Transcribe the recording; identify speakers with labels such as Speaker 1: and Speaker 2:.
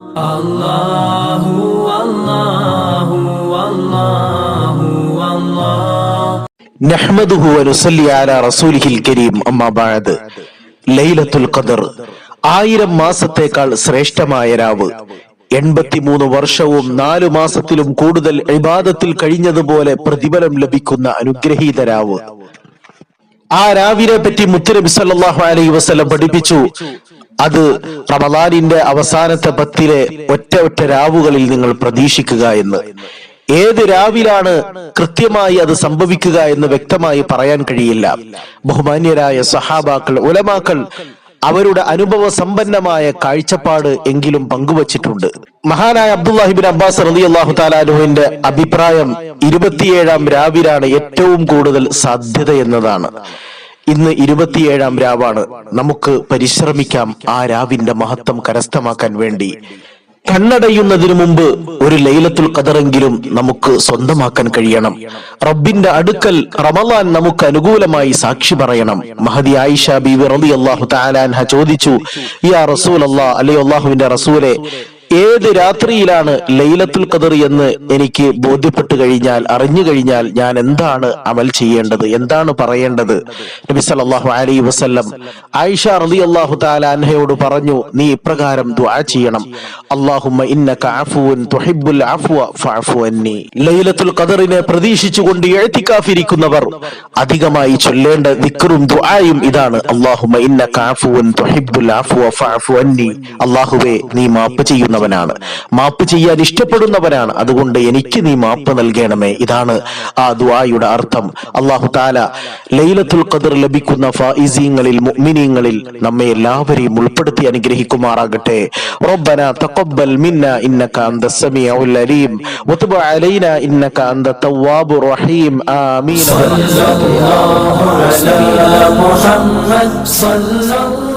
Speaker 1: Allahu Allahu Allahu Allah
Speaker 2: നഹ്മദുഹു വനുസല്ലി അലാ റസൂലിഹിൽ കരീം അമ്മാ ബഅദ് ലൈലത്തുൽ ഖദർ. ആയിരം മാസത്തേക്കാൾ ശ്രേഷ്ഠമായ രാവ്. എൺപത്തിമൂന്ന് വർഷവും നാലു മാസത്തിലും കൂടുതൽ ഇബാദത്തിൽ കഴിഞ്ഞതുപോലെ പ്രതിഫലം ലഭിക്കുന്ന അനുഗ്രഹീത രാവ്. ആ രാവിനെ പറ്റി മുത്തരബി സല്ലാഹു അലൈഹി വസ്ലം പഠിപ്പിച്ചു. അത് റമദാനിന്റെ അവസാനത്തെ പത്തിലെ ഒറ്റ ഒറ്റ രാവുകളിൽ നിങ്ങൾ പ്രതീക്ഷിക്കുക എന്ന്. ഏത് രാവിലാണ് കൃത്യമായി അത് സംഭവിക്കുക എന്ന് വ്യക്തമായി പറയാൻ കഴിയില്ല. ബഹുമാന്യരായ സഹാബാക്കൾ ഉലമാക്കൾ അവരുടെ അനുഭവ സമ്പന്നമായ കാഴ്ചപ്പാട് എങ്കിലും പങ്കുവച്ചിട്ടുണ്ട്. മഹാനായ അബ്ദുല്ലാഹിബിൻ അബ്ബാസ് റലി അള്ളാഹു താലാനുവിന്റെ അഭിപ്രായം ഇരുപത്തിയേഴാം രാവിലാണ് ഏറ്റവും കൂടുതൽ സാധ്യത എന്നതാണ്. ഇന്ന് ഇരുപത്തിയേഴാം രാവാണ്. നമുക്ക് പരിശ്രമിക്കാം ആ രാവിന്റെ മഹത്വം കരസ്ഥമാക്കാൻ വേണ്ടി. കണ്ണടയുന്നതിനു മുമ്പ് ഒരു ലൈലത്തുൽ കതറെങ്കിലും നമുക്ക് സ്വന്തമാക്കാൻ കഴിയണം. റബ്ബിന്റെ അടുക്കൽ റമലാൻ നമുക്ക് അനുകൂലമായി സാക്ഷി പറയണം. മഹദി ആയിഷ ബി റബി അള്ളാഹു താലാൻഹ ചോദിച്ചു യാ റസൂൽ അള്ളാഹ് അല്ലെ അള്ളാഹുവിന്റെ റസൂലെ ഏത് രാത്രിയിലാണ് ലൈലത്തുൽ ഖദർ എന്ന് എനിക്ക് ബോധ്യപ്പെട്ടു കഴിഞ്ഞാൽ അറിഞ്ഞു കഴിഞ്ഞാൽ ഞാൻ എന്താണ് അമൽ ചെയ്യേണ്ടത് എന്താണ് പറയേണ്ടത്? നബി സല്ലല്ലാഹു അലൈഹി വസല്ലം ആയിഷ റളിയല്ലാഹു തആല അൻഹയോട് പറഞ്ഞു നീ ഇപ്രകാരം ദുആ ചെയ്യണം. അല്ലാഹുമ്മ ഇന്നക അഫുവുൻ തുഹിബ്ബുൽ അഫ്വ ലൈലത്തുൽ ഖദറിനെ പ്രതീക്ഷിച്ചുകൊണ്ട് എഴുത്തിക്കാഫിരിക്കുന്നവർ അധികമായി ചൊല്ലേണ്ട ദിക്റും ദുആയും ഇതാണ്. അല്ലാഹുമ്മ ഇന്നക തുഹിബ്ബുൽ അഫ്വ അല്ലാഹുവേ നീ മാപ്പ് ചെയ്യുന്നവനാണ്. മാപ്പ് ചെയ്യാൻ ഇഷ്ടപ്പെടുന്നവനാണ്. അതുകൊണ്ട് എനിക്ക് നീ മാപ്പ് നൽകണമേ. ഇതാണ് ആ ദുആയുടെ അർത്ഥം. അള്ളാഹു താല ലൈലത്തുൽ ഖദർ ലഭിക്കുന്ന ഫായിസീങ്ങളിൽ മുഅ്മിനീങ്ങളിൽ നമ്മെ എല്ലാവരെയും ഉൾപ്പെടുത്തി അനുഗ്രഹിക്കുമാറാകട്ടെ. റബ്ബന തഖബ്ബൽ മിന്ന ഇന്നക അന്ത സമീഉൽ അലീം. വതുബ് അലൈന ഇന്നക അന്ത തവ്വാബുർ റഹീം. ആമീൻ.
Speaker 1: സല്ലല്ലാഹു അലാ മുഹമ്മദ് Sallallahu